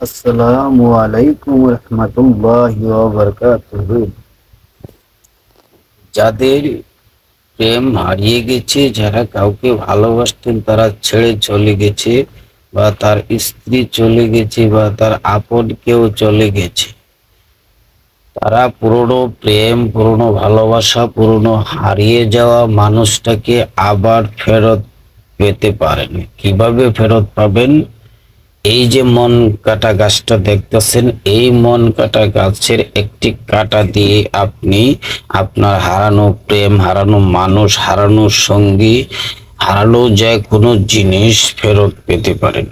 আসসালামু আলাইকুম রহমতুল্লাহ বারকাতুহু। যাদের প্রেম হারিয়ে গেছে, যারা কাউকে ভালোবাসতেন, তারা ছেড়ে চলে গেছে, বা তার স্ত্রী চলে গেছে, বা তার আপন কেউ চলে গেছে। তারা পুরনো প্রেম, পুরনো ভালোবাসা, পুরনো হারিয়ে যাওয়া মানুষটাকে আবার ফেরত পেতে পারেন। কীভাবে ফেরত পাবেন? এই যে মন কাটা গাছটা দেখতেছেন, এই মন কাটা গাছের একটি কাটা দিয়ে আপনি আপনার হারানো প্রেম, হারানো মানুষ, হারানো সঙ্গী হারানো যে কোনো জিনিস ফেরত পেতে পারেন।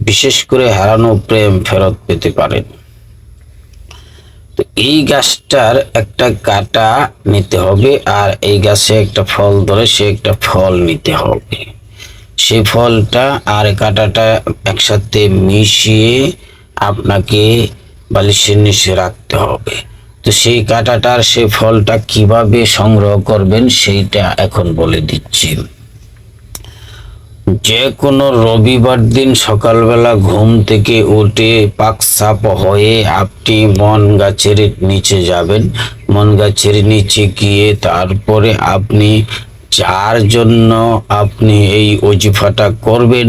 বিশেষ করে হারানো প্রেম ফেরত পেতে পারেন। তো এই গাছটার একটা কাটা নিতে হবে আর এই গাছে একটা ফল ধরে সে একটা ফল নিতে হবে। সেই ফলটা আর কাঁটাটা একসাথে মিশিয়ে আপনাকে বালিশের নিচে রাখতে হবে। তো সেই কাঁটাটার সেই ফলটা কীভাবে সংগ্রহ করবেন সেইটা এখন বলে দিচ্ছি। যে কোনো রবিবার দিন সকালবেলা ঘুম থেকে উঠে পাকসাপ হয়ে আপনি মন গাছের নিচে যাবেন। মন গাছের নিচে গিয়ে তারপরে আপনি যার জন্য আপনি এই অজিফাটা করবেন,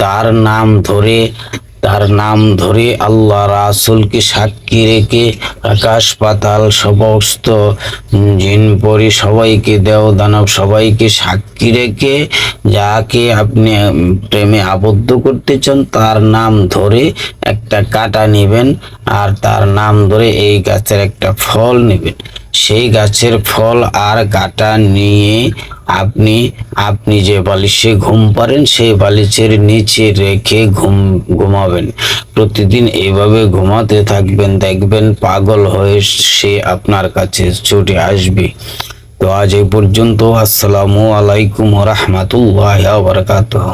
তার নাম ধরে, তার নাম ধরে আল্লাহ রাসুলকে সাক্ষী রেখে আকাশ পাতাল সমস্ত জিন পরি সবাইকে দেও দানব সবাইকে সাক্ষী রেখে যাকে আপনি প্রেমে আবদ্ধ করতে চান, তার নাম ধরে একটা কাটা নেবেন আর তার নাম ধরে এই গাছের একটা ফল নেবেন। সেই গাছের ফল আর কাটা নিয়ে আপনি আপনি যে বালিশে ঘুম পারেন সেই বালিশের নিচে রেখে ঘুম, ঘুমাবেন। প্রতিদিন এইভাবে ঘুমাতে থাকবেন, দেখবেন পাগল হয়ে সে আপনার কাছে ছুটে আসবে। তো আজ এই পর্যন্ত, আসসালামু আলাইকুম রহমতুল্লাহ বারকাতুহ।